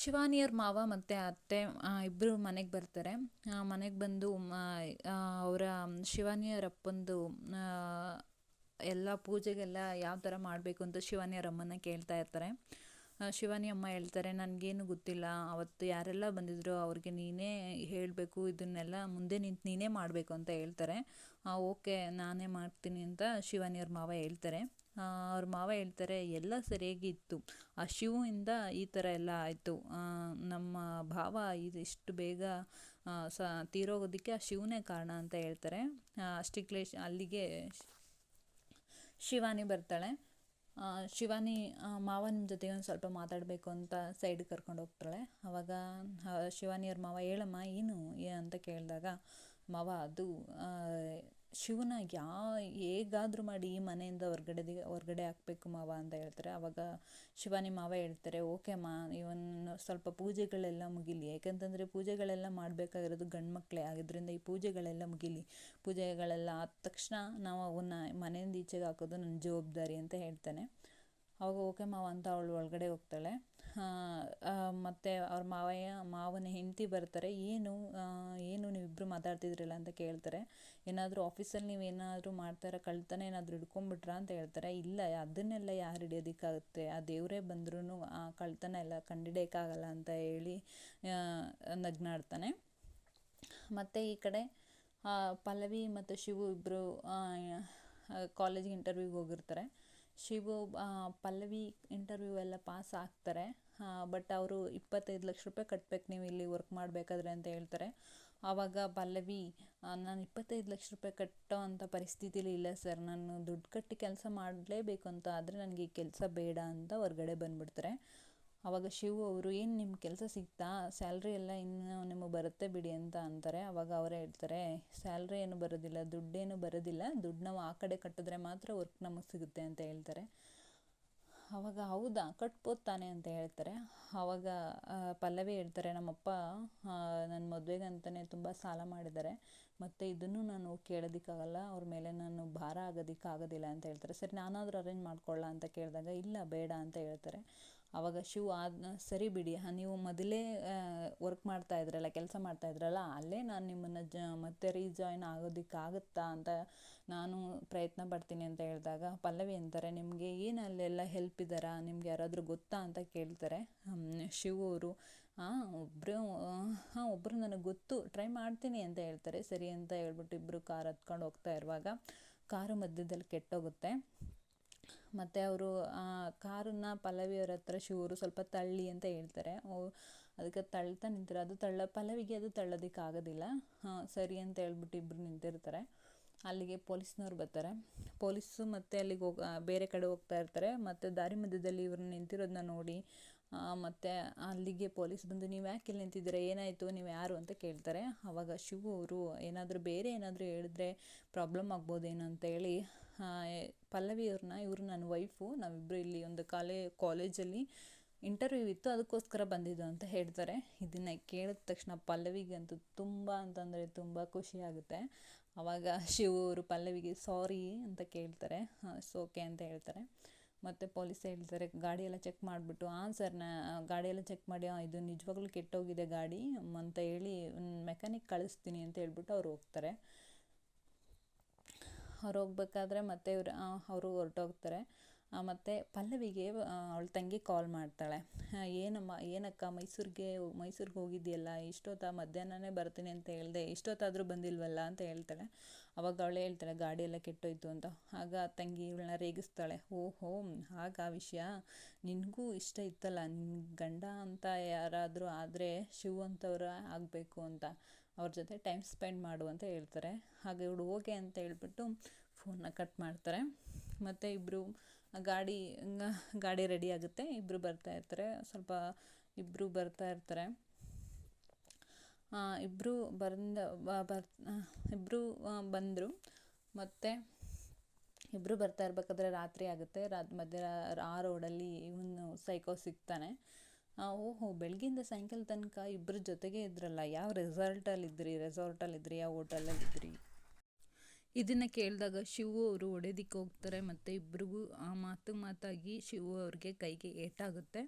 ಶಿವಾನಿಯವ್ರ ಮಾವ ಮತ್ತು ಅತ್ತೆ ಇಬ್ಬರು ಮನೆಗೆ ಬರ್ತಾರೆ. ಮನೆಗೆ ಬಂದು ಅವರ ಶಿವಾನಿಯವ್ರ ಅಪ್ಪಂದು ಎಲ್ಲ ಪೂಜೆಗೆಲ್ಲ ಯಾವ ಥರ ಮಾಡಬೇಕು ಅಂತ ಶಿವಾನಿಯವ್ರ ಅಮ್ಮನ ಕೇಳ್ತಾ ಇರ್ತಾರೆ. ಶಿವಾನಿ ಅಮ್ಮ ಹೇಳ್ತಾರೆ, ನನಗೇನು ಗೊತ್ತಿಲ್ಲ. ಅವತ್ತು ಯಾರೆಲ್ಲ ಬಂದಿದ್ರು ಅವ್ರಿಗೆ ನೀನೇ ಹೇಳಬೇಕು, ಇದನ್ನೆಲ್ಲ ಮುಂದೆ ನಿಂತು ನೀನೇ ಮಾಡಬೇಕು ಅಂತ ಹೇಳ್ತಾರೆ. ಓಕೆ, ನಾನೇ ಮಾಡ್ತೀನಿ ಅಂತ ಶಿವಾನಿಯವ್ರ ಮಾವ ಹೇಳ್ತಾರೆ. ಅವ್ರ ಮಾವ ಹೇಳ್ತಾರೆ, ಎಲ್ಲ ಸರಿಯಾಗಿತ್ತು. ಆ ಶಿವಿಂದ ಈ ಥರ ಎಲ್ಲ ಆಯಿತು. ನಮ್ಮ ಭಾವ ಇದಿಷ್ಟು ಬೇಗ ಸ, ತೀರೋಗೋದಕ್ಕೆ ಆ ಶಿವನೇ ಕಾರಣ ಅಂತ ಹೇಳ್ತಾರೆ. ಅಷ್ಟಿಕ್ಲೇಶ್ ಅಲ್ಲಿಗೆ ಶಿವಾನಿ ಬರ್ತಾಳೆ. ಶಿವಾನಿ ಮಾವ ನಿಮ್ಮ ಜೊತೆಗೆ ಒಂದು ಸ್ವಲ್ಪ ಮಾತಾಡಬೇಕು ಅಂತ ಸೈಡ್ ಕರ್ಕೊಂಡು ಹೋಗ್ತಾಳೆ. ಅವಾಗ ಶಿವಾನಿಯವ್ರ ಮಾವ, ಹೇಳಮ್ಮ, ಏನು ಅಂತ ಕೇಳಿದಾಗ, ಮಾವ, ಅದು ಶಿವನ ಯಾ, ಹೇಗಾದರೂ ಮಾಡಿ ಈ ಮನೆಯಿಂದ ಹೊರ್ಗಡೆ ಹೊರ್ಗಡೆ ಹಾಕ್ಬೇಕು ಮಾವ ಅಂತ ಹೇಳ್ತಾರೆ. ಆವಾಗ ಶಿವಾನಿ ಮಾವ ಹೇಳ್ತಾರೆ, ಓಕೆ ಮಾ ಇವನು ಸ್ವಲ್ಪ ಪೂಜೆಗಳೆಲ್ಲ ಮುಗಿಲಿ. ಯಾಕಂತಂದರೆ ಪೂಜೆಗಳೆಲ್ಲ ಮಾಡಬೇಕಾಗಿರೋದು ಗಂಡು ಮಕ್ಕಳೇ ಆಗಿದ್ದರಿಂದ ಈ ಪೂಜೆಗಳೆಲ್ಲ ಮುಗಿಲಿ. ಪೂಜೆಗಳೆಲ್ಲ ಆದ ತಕ್ಷಣ ನಾವು ಅವನ್ನ ಮನೆಯಿಂದ ಈಚೆಗೆ ಹಾಕೋದು ನನ್ನ ಜವಾಬ್ದಾರಿ ಅಂತ ಹೇಳ್ತಾನೆ. ಅವಾಗ ಓಕೆ ಮಾವ ಅಂತ ಅವಳು ಒಳಗಡೆ ಹೋಗ್ತಾಳೆ. ಮತ್ತು ಅವ್ರ ಮಾವಯ್ಯ, ಮಾವನ ಹೆಂಡತಿ ಬರ್ತಾರೆ. ಏನು ಏನು ನೀವಿಬ್ಬರು ಮಾತಾಡ್ತಿದ್ರಲ್ಲ ಅಂತ ಕೇಳ್ತಾರೆ. ಏನಾದರೂ ಆಫೀಸಲ್ಲಿ ನೀವು ಏನಾದರೂ ಮಾಡ್ತಾರ, ಕಳ್ತನ ಏನಾದರೂ ಹಿಡ್ಕೊಂಬಿಟ್ರಾ ಅಂತ ಹೇಳ್ತಾರೆ. ಇಲ್ಲ, ಅದನ್ನೆಲ್ಲ ಯಾರು ಹಿಡಿಯೋದಕ್ಕಾಗುತ್ತೆ? ಆ ದೇವರೇ ಬಂದ್ರೂ ಆ ಕಳ್ತನ ಎಲ್ಲ ಕಂಡಿಡಿಯೋಕ್ಕಾಗಲ್ಲ ಅಂತ ಹೇಳಿ ನಗ್ನಾಡ್ತಾನೆ. ಮತ್ತು ಈ ಕಡೆ ಪಲ್ಲವಿ ಮತ್ತು ಶಿವು ಇಬ್ಬರು ಕಾಲೇಜಿಗೆ ಇಂಟರ್ವ್ಯೂಗೆ ಹೋಗಿರ್ತಾರೆ. ಶಿವು ಪಲ್ಲವಿ ಇಂಟರ್ವ್ಯೂ ಎಲ್ಲ ಪಾಸ್ ಆಗ್ತಾರೆ. ಬಟ್ ಅವರು ಇಪ್ಪತ್ತೈದು ಲಕ್ಷ ರೂಪಾಯಿ ಕಟ್ಬೇಕು ನೀವು ಇಲ್ಲಿ ವರ್ಕ್ ಮಾಡಬೇಕಾದ್ರೆ ಅಂತ ಹೇಳ್ತಾರೆ. ಆವಾಗ ಪಲ್ಲವಿ ನಾನು ಇಪ್ಪತ್ತೈದು ಲಕ್ಷ ರೂಪಾಯಿ ಕಟ್ಟೋ ಅಂಥ ಪರಿಸ್ಥಿತಿಲಿ ಇಲ್ಲ ಸರ್ ನಾನು ದುಡ್ಡು ಕಟ್ಟಿ ಕೆಲಸ ಮಾಡಲೇಬೇಕು ಅಂತ ಆದರೆ ನನಗೆ ಈ ಕೆಲಸ ಬೇಡ ಅಂತ ಹೊರ್ಗಡೆ ಬಂದುಬಿಡ್ತಾರೆ. ಆವಾಗ ಶಿವು ಅವರು, ಏನು ನಿಮ್ಮ ಕೆಲಸ ಸಿಗ್ತಾ? ಸ್ಯಾಲ್ರಿ ಎಲ್ಲ ಇನ್ನು ನಿಮಗೆ ಬರುತ್ತೆ ಬಿಡಿ ಅಂತ ಅಂತಾರೆ. ಆವಾಗ ಅವರೇ ಹೇಳ್ತಾರೆ, ಸ್ಯಾಲ್ರಿ ಏನು ಬರೋದಿಲ್ಲ, ದುಡ್ಡೇನು ಬರೋದಿಲ್ಲ. ದುಡ್ಡು ನಾವು ಆ ಕಡೆ ಕಟ್ಟಿದ್ರೆ ಮಾತ್ರ ವರ್ಕ್ ನಮಗೆ ಸಿಗುತ್ತೆ ಅಂತ ಹೇಳ್ತಾರೆ. ಆವಾಗ ಹೌದಾ? ಕಟ್ಬೋದು ತಾನೆ ಅಂತ ಹೇಳ್ತಾರೆ. ಆವಾಗ ಪಲ್ಲವಿ ಹೇಳ್ತಾರೆ, ನಮ್ಮಪ್ಪ ನನ್ನ ಮದುವೆಗೆ ಅಂತಲೇ ತುಂಬ ಸಾಲ ಮಾಡಿದ್ದಾರೆ. ಮತ್ತು ಇದನ್ನು ನಾನು ಕೇಳೋದಕ್ಕಾಗಲ್ಲ. ಅವ್ರ ಮೇಲೆ ನಾನು ಭಾರ ಆಗೋದಕ್ಕಾಗೋದಿಲ್ಲ ಅಂತ ಹೇಳ್ತಾರೆ. ಸರಿ, ನಾನಾದರೂ ಅರೇಂಜ್ ಮಾಡ್ಕೊಳ್ಳ ಅಂತ ಕೇಳಿದಾಗ, ಇಲ್ಲ, ಬೇಡ ಅಂತ ಹೇಳ್ತಾರೆ. ಆವಾಗ ಶಿವ ಆದ ಸರಿ ಬಿಡಿ ನೀವು ಮೊದಲೇ ವರ್ಕ್ ಮಾಡ್ತಾ ಇದ್ರಲ್ಲ, ಕೆಲಸ ಮಾಡ್ತಾ ಇದ್ರಲ್ಲ, ಅಲ್ಲೇ ನಾನು ನಿಮ್ಮನ್ನು ಜ, ಮತ್ತೆ ರೀಜಾಯ್ನ್ ಆಗೋದಕ್ಕಾಗುತ್ತಾ ಅಂತ ನಾನು ಪ್ರಯತ್ನ ಪಡ್ತೀನಿ ಅಂತ ಹೇಳಿದಾಗ, ಪಲ್ಲವಿ ಅಂತಾರೆ, ನಿಮಗೆ ಏನು ಅಲ್ಲೆಲ್ಲ ಹೆಲ್ಪ್ ಇದ್ದಾರಾ, ನಿಮ್ಗೆ ಯಾರಾದರೂ ಗೊತ್ತಾ ಅಂತ ಕೇಳ್ತಾರೆ. ಶಿವ ಅವರು ಹಾಂ ಒಬ್ಬರು ಹಾಂ ಒಬ್ಬರು ನನಗೆ ಗೊತ್ತು ಟ್ರೈ ಮಾಡ್ತೀನಿ ಅಂತ ಹೇಳ್ತಾರೆ. ಸರಿ ಅಂತ ಹೇಳ್ಬಿಟ್ಟು ಇಬ್ಬರು ಕಾರ್ ಹತ್ಕೊಂಡು ಹೋಗ್ತಾ ಇರುವಾಗ, ಕಾರು ಮಧ್ಯದಲ್ಲಿ ಕೆಟ್ಟೋಗುತ್ತೆ. ಮತ್ತು ಅವರು, ಆ, ಕಾರನ್ನು ಪಲ್ಲವಿಯವ್ರ ಹತ್ರ ಶಿವರು ಸ್ವಲ್ಪ ತಳ್ಳಿ ಅಂತ ಹೇಳ್ತಾರೆ. ಅದಕ್ಕೆ ತಳ್ತಾ ನಿಂತಿರೋ, ಅದು ತಳ್ಳ, ಪಲ್ಲವಿಗೆ ಅದು ತಳ್ಳೋದಕ್ಕಾಗೋದಿಲ್ಲ ಹಾಂ, ಸರಿ ಅಂತ ಹೇಳ್ಬಿಟ್ಟು ಇಬ್ಬರು ನಿಂತಿರ್ತಾರೆ. ಅಲ್ಲಿಗೆ ಪೊಲೀಸ್ನವ್ರು ಬರ್ತಾರೆ. ಪೊಲೀಸು ಮತ್ತು ಅಲ್ಲಿಗೆ ಹೋಗಿ, ಬೇರೆ ಕಡೆ ಹೋಗ್ತಾ ಇರ್ತಾರೆ. ಮತ್ತು ದಾರಿ ಮಧ್ಯದಲ್ಲಿ ಇವ್ರನ್ನ ನಿಂತಿರೋದನ್ನ ನೋಡಿ ಮತ್ತು ಅಲ್ಲಿಗೆ ಪೊಲೀಸ್ ಬಂದು, ನೀವು ಯಾಕೆ ಇಲ್ಲಿ ನಿಂತಿದ್ದೀರ? ಏನಾಯಿತು? ನೀವು ಯಾರು? ಅಂತ ಕೇಳ್ತಾರೆ. ಆವಾಗ ಶಿವು ಅವರು ಏನಾದರೂ ಬೇರೆ ಏನಾದರೂ ಹೇಳಿದ್ರೆ ಪ್ರಾಬ್ಲಮ್ ಆಗ್ಬೋದೇನೋ ಅಂತೇಳಿ ಪಲ್ಲವಿ ಅವ್ರನ್ನ, ಇವರು ನನ್ನ ವೈಫು ನಾವಿಬ್ಬರು ಇಲ್ಲಿ ಒಂದು ಕಾಲೇ ಕಾಲೇಜಲ್ಲಿ ಇಂಟರ್ವ್ಯೂ ಇತ್ತು, ಅದಕ್ಕೋಸ್ಕರ ಬಂದಿದ್ದು ಅಂತ ಹೇಳ್ತಾರೆ. ಇದನ್ನು ಕೇಳಿದ ತಕ್ಷಣ ಪಲ್ಲವಿಗಂತೂ ತುಂಬ ಅಂತಂದರೆ ತುಂಬ ಖುಷಿಯಾಗುತ್ತೆ ಆವಾಗ ಶಿವ ಅವರು ಪಲ್ಲವಿಗೆ ಸಾರಿ ಅಂತ ಕೇಳ್ತಾರೆ. ಓಕೆ ಅಂತ ಹೇಳ್ತಾರೆ. ಮತ್ತು ಪೊಲೀಸ್ ಹೇಳ್ತಾರೆ ಗಾಡಿಯೆಲ್ಲ ಚೆಕ್ ಮಾಡಿಬಿಟ್ಟು ಹಾಂ ಸರ್ ನಾ ಗಾಡಿಯೆಲ್ಲ ಚೆಕ್ ಮಾಡಿ ಇದು ನಿಜವಾಗ್ಲೂ ಕೆಟ್ಟೋಗಿದೆ ಗಾಡಿ ಅಂತ ಹೇಳಿ ಮೆಕ್ಯಾನಿಕ್ ಕಳಿಸ್ತೀನಿ ಅಂತ ಹೇಳ್ಬಿಟ್ಟು ಅವ್ರು ಹೋಗ್ತಾರೆ. ಅವ್ರು ಹೋಗಬೇಕಾದ್ರೆ ಮತ್ತೆ ಇವ್ರು ಅವರು ಹೊರಟೋಗ್ತಾರೆ. ಮತ್ತು ಪಲ್ಲವಿಗೆ ಅವಳ ತಂಗಿ ಕಾಲ್ ಮಾಡ್ತಾಳೆ. ಏನಮ್ಮ, ಏನಕ್ಕ ಮೈಸೂರಿಗೆ ಮೈಸೂರಿಗೆ ಹೋಗಿದ್ಯಲ್ಲ, ಇಷ್ಟೊತ್ತ ಮಧ್ಯಾಹ್ನನೇ ಬರ್ತೀನಿ ಅಂತ ಹೇಳಿದೆ, ಇಷ್ಟೊತ್ತಾದರೂ ಬಂದಿಲ್ವಲ್ಲ ಅಂತ ಹೇಳ್ತಾಳೆ. ಅವಾಗ ಅವಳೇ ಹೇಳ್ತಾಳೆ, ಗಾಡಿ ಎಲ್ಲ ಕೆಟ್ಟೋಯ್ತು ಅಂತ. ಆಗ ತಂಗಿ ಇವಳನ್ನ ರೇಗಿಸ್ತಾಳೆ, ಓಹೋ ಆ ವಿಷಯ? ನಿನಗೂ ಇಷ್ಟ ಇತ್ತಲ್ಲ ನಿನ್ನ ಗಂಡ ಅಂತ ಯಾರಾದರೂ ಆದರೆ ಶಿವ ಅಂತವ್ರು ಆಗಬೇಕು ಅಂತ. ಅವ್ರ ಜೊತೆ ಟೈಮ್ ಸ್ಪೆಂಡ್ ಮಾಡು ಅಂತ ಹೇಳ್ತಾರೆ. ಹಾಗೆ ಇವಳು ಓಕೆ ಅಂತ ಹೇಳ್ಬಿಟ್ಟು ಫೋನ್ನ ಕಟ್ ಮಾಡ್ತಾರೆ. ಮತ್ತು ಇಬ್ಬರು ಗಾಡಿ ಗಾಡಿ ರೆಡಿ ಆಗುತ್ತೆ. ಇಬ್ಬರು ಬರ್ತಾ ಇರ್ತಾರೆ. ಸ್ವಲ್ಪ ಇಬ್ಬರು ಬರ್ತಾ ಇರ್ತಾರೆ. ಇಬ್ಬರು ಬಂದ ಬರ್ ಇಬ್ಬರು ಬಂದರು. ಮತ್ತು ಇಬ್ಬರು ಬರ್ತಾ ಇರಬೇಕಾದ್ರೆ ರಾತ್ರಿ ಆಗುತ್ತೆ. ರಾತ್ ಮಧ್ಯ, ಆ ರೋಡಲ್ಲಿ ಇವನು ಸೈಕೋ ಸಿಗ್ತಾನೆ. ಓಹೋ ಬೆಳಗ್ಗಿಂದ ಸಾಯಂಕಾಲ ತನಕ ಇಬ್ಬರ ಜೊತೆಗೆ ಇದ್ರಲ್ಲ, ಯಾವ ರೆಸಾರ್ಟಲ್ಲಿ ಇದ್ರಿ ರೆಸಾರ್ಟಲ್ಲಿ ಇದ್ರಿ, ಯಾವ ಹೋಟೆಲಲ್ಲಿ ಇದ್ರಿ? ಇದನ್ನು ಕೇಳಿದಾಗ ಶಿವು ಅವರು ಹೊಡೆದಿಕ್ಕೆ ಹೋಗ್ತಾರೆ, ಮತ್ತು ಇಬ್ರಿಗೂ ಆ ಮಾತು ಮಾತಾಗಿ ಶಿವು ಅವ್ರಿಗೆ ಕೈಗೆ ಏಟಾಗುತ್ತೆ.